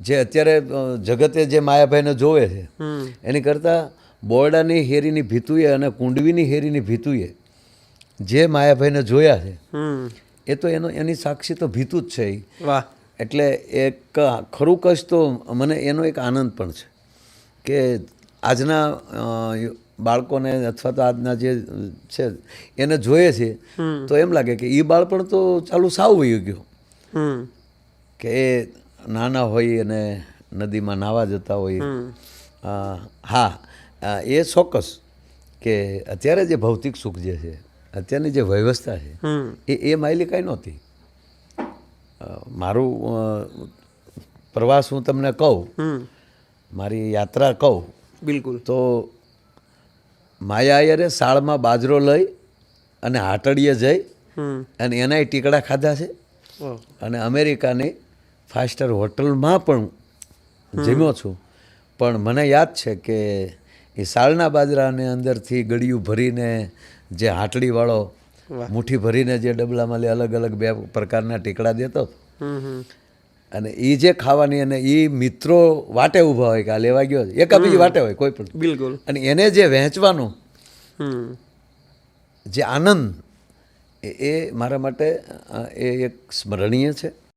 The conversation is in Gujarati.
જે અત્યારે જગતે જે માયાભાઈને જોવે છે એની કરતાં બોરડાની હેરીની ભીતુએ અને કુંડવીની હેરીની ભીતુએ જે માયાભાઈને જોયા છે એ તો એનો એની સાક્ષી તો ભીતું જ છે વાહ. એટલે એક ખરું કશ તો મને એનો એક આનંદ પણ છે કે આજના બાળકોને અથવા તો આજના જે છે એને જોઈએ છે તો એમ લાગે કે એ બાળપણ તો ચાલુ સાવ વયું ગયું. હમ. કે નાના હોય અને નદીમાં નાહવા જતા હોય. હા એ ચોક્કસ કે અત્યારે જે ભૌતિક સુખ જે છે અત્યારની જે વ્યવસ્થા છે એ એ માયલી કાંઈ નહોતી. મારું પ્રવાસ હું તમને કહું મારી યાત્રા કહું બિલકુલ. તો માયા આયરે શાળમાં બાજરો લઈ અને હાટડીએ જઈ અને એનાય ટીકડા ખાધા છે અને અમેરિકાની ફાઇવ સ્ટાર હોટલમાં પણ જમ્યો છું. પણ મને યાદ છે કે એ સાળના બાજરાને અંદરથી ગળિયું ભરીને જે હાટડીવાળો મુઠ્ઠી ભરીને જે ડબલામાં લે અલગ અલગ બે પ્રકારના ટીકડા દેતો. અને એ જે ખાવાની અને એ મિત્રો વાટે ઊભા હોય કે આ લેવા ગયો એક બીજી વાટે હોય કોઈ પણ. બિલકુલ. અને એને જે વહેંચવાનો જે આનંદ એ મારા માટે એ એક સ્મરણીય છે.